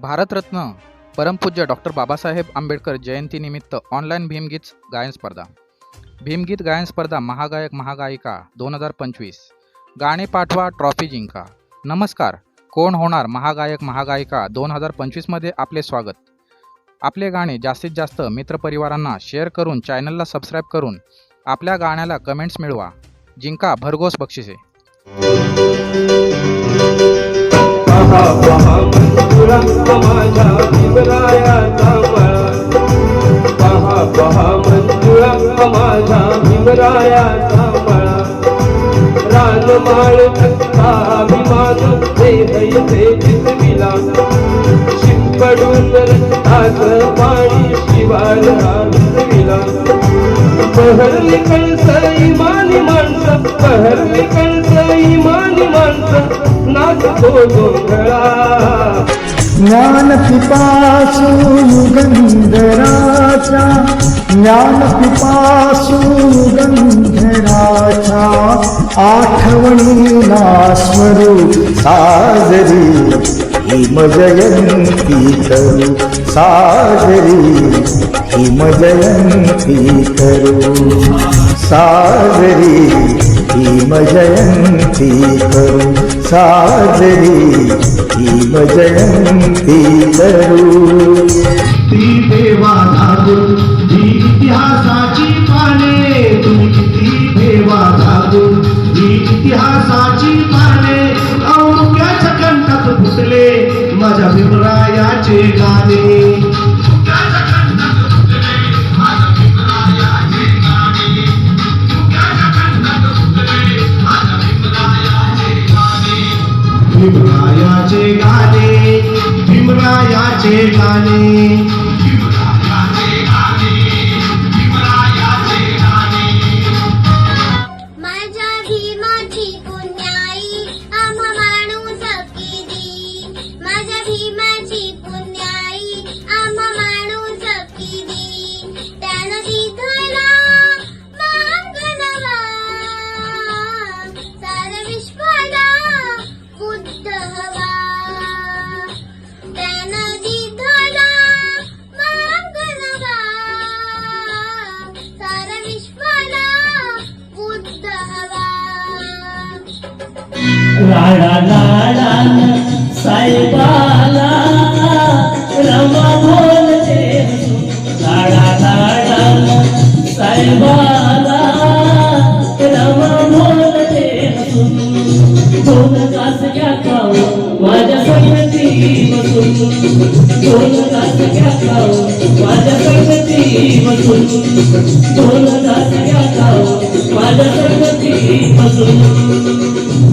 भारतरत्न परमपूज्य डॉक्टर बाबासाहेब आंबेडकर जयंतीनिमित्त ऑनलाईन भीमगीत गायन स्पर्धा. भीमगीत गायन स्पर्धा महागायक महागायिका दोन हजार पंचवीस. गाणे पाठवा ट्रॉफी जिंका. नमस्कार कोण होणार महागायक महागायिका दोन हजार पंचवीसमध्ये आपले स्वागत. आपले गाणे जास्तीत जास्त मित्रपरिवारांना शेअर करून चॅनलला सबस्क्राईब करून आपल्या गाण्याला कमेंट्स मिळवा. जिंका भरघोस बक्षिसे. पहा पहा माझ्या भीमरायाचा मळा. पहा पहा मंजुळा माझा भीमरायाचा मळा. रानमाळ धक्का अभिमान ते हैसे जितविला शिंपडून रक्ताच पाणी शिवार विला पहरली कळसई इमानी माणसं पहर ज्ञान पिपासू गंधराचा ज्ञान गंधराचा आठवणीला स्वरू साजरी हिमजयंती करू साजरी हिमजयंती करू साजरी. हिमजयंती करू साजरी हिमजयंती करू ती देवा धागो जी इतिहासाची पाने तुम्ही ती देवा धागो जी इतिहासाची पाने औक्याच्या कंठात फुटले माझ्या भीमरायाचे गाणे. भीमरायाचे गाणे भीमरायाचे गाणे. राडा लाडा साहेबाला रमा बोलते राडा लाडा साहेबाला रमा बोलते दोन तास घ्या खाऊ माझ्या संगती बसून दोन तास घ्या खाऊ माझ्या संगती बसून. दोन तास घ्या खाऊ माझ्या संगती बसून.